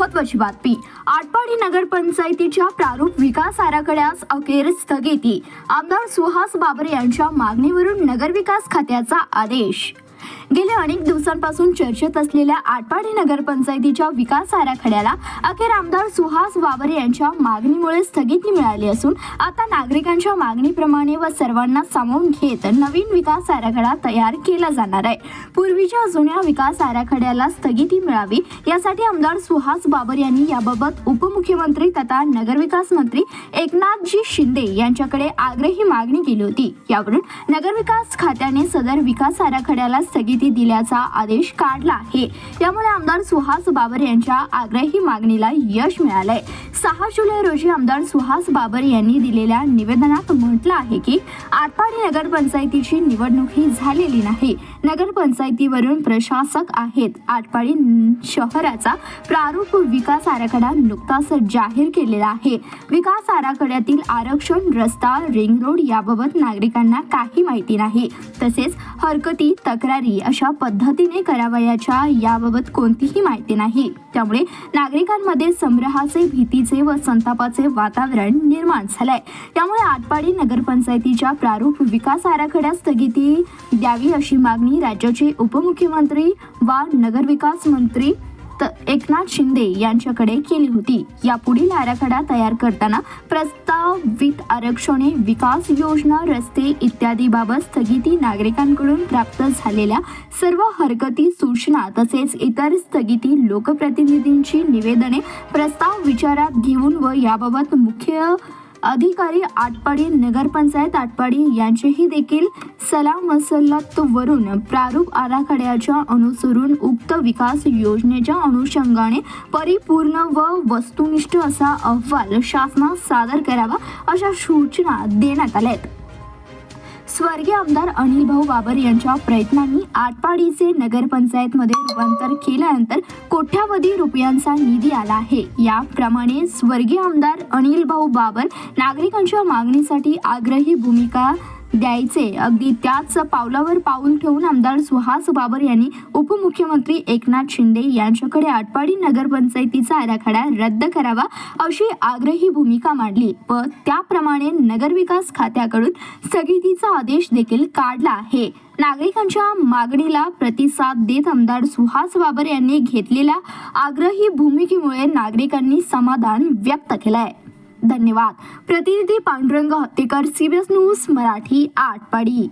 महत्वाची बातमी आटपाडी नगरपंचायतीच्या प्रारूप विकास आराखड्यास अखेर स्थगिती. आमदार सुहास बाबर यांच्या मागणीवरून नगरविकास खात्याचा आदेश. गेल्या अनेक दिवसांपासून चर्चेत असलेल्या आटपाडी नगरपंचायतीच्या विकास आराखड्याला अखेर आमदार सुहास बाबर यांच्या मागणीमुळे स्थगिती मिळाली असून आता नागरिकांच्या मागणीप्रमाणे व सर्वांना सामावून घेत नवीन विकास आराखडा तयार केला जाणार आहे. पूर्वीच्या जुन्या विकास आराखड्याला स्थगिती मिळावी यासाठी आमदार सुहास बाबर यांनी याबाबत उपमुख्यमंत्री तथा नगरविकास मंत्री एकनाथजी शिंदे यांच्याकडे आग्रही मागणी केली होती. यावरून नगरविकास खात्याने सदर विकास आराखड्याला स्थगिती दिल्याचा आदेश काढला आहे. त्यामुळे आमदार सुहास बाबर यांच्या आग्रही मागणीला यश मिळालंय. सहा जुलै रोजी आमदार सुहास बाबर यांनी दिलेल्या निवेदनात म्हटलं आहे की आटपाडी नगरपंचायतीची निवडणूक ही झालेली नाही. नगरपंचायतीवरून प्रशासक आहेत. आटपाडी शहराचा प्रारूप विकास आराखडा नुकताच जाहीर केलेला आहे. विकास आराखड्यातील आरक्षण रस्ता रिंग रोड याबाबत नागरिकांना काही माहिती नाही. तसेच हरकती तक्रारी अशा पद्धतीने करावयाच्या याबाबत कोणतीही माहिती नाही. त्यामुळे नागरिकांमध्ये संग्रहाचे भीतीचे व संतापाचे वातावरण निर्माण झालंय. त्यामुळे आटपाडी नगरपंचायतीच्या प्रारूप विकास आराखड्यास स्थगिती द्यावी अशी मागणी राज्याचे उपमुख्यमंत्री वा नगरविकास मंत्री एकनाथ शिंदे यांच्याकडे केली होती. या पुढील आराखडा तयार करताना प्रस्तावित आरक्षणे विकास योजना रस्ते इत्यादी बाबत स्थगिती नागरिकांकडून प्राप्त झालेल्या सर्व हरकती सूचना तसेच इतर स्थगिती लोकप्रतिनिधींची निवेदने प्रस्ताव विचारात घेऊन व याबाबत मुख्य अधिकारी आटपाडी नगरपंचायत आटपाडी यांचेही देखील सलामसलतवरून प्रारूप आराखड्याच्या अनुसरून उक्त विकास योजनेच्या अनुषंगाने परिपूर्ण व वस्तुनिष्ठ असा अहवाल शासनास सादर करावा अशा सूचना देण्यात आल्या आहेत. स्वर्गीय आमदार अनिल भाऊ बाबर यांच्या प्रयत्नांनी आटपाडीचे नगरपंचायतमध्ये रूपांतर केल्यानंतर कोट्यावधी रुपयांचा निधी आला आहे. याप्रमाणे स्वर्गीय आमदार अनिल भाऊ बाबर नागरिकांच्या मागणीसाठी आग्रही भूमिका द्यायचे. अगदी त्याच पावलावर पाऊल ठेवून आमदार सुहास बाबर यांनी उपमुख्यमंत्री एकनाथ शिंदे यांच्याकडे आटपाडी नगरपंचायतीचा आराखडा रद्द करावा अशी आग्रही भूमिका मांडली. व त्याप्रमाणे नगरविकास खात्याकडून स्थगितीचा आदेश देखील काढला आहे. नागरिकांच्या मागणीला प्रतिसाद देत आमदार सुहास बाबर यांनी घेतलेल्या आग्रही भूमिकेमुळे नागरिकांनी समाधान व्यक्त केलं आहे धन्यवाद. प्रतिनिधी पांडुरंग हत्तेकर सीबीएस न्यूज मराठी आटपाडी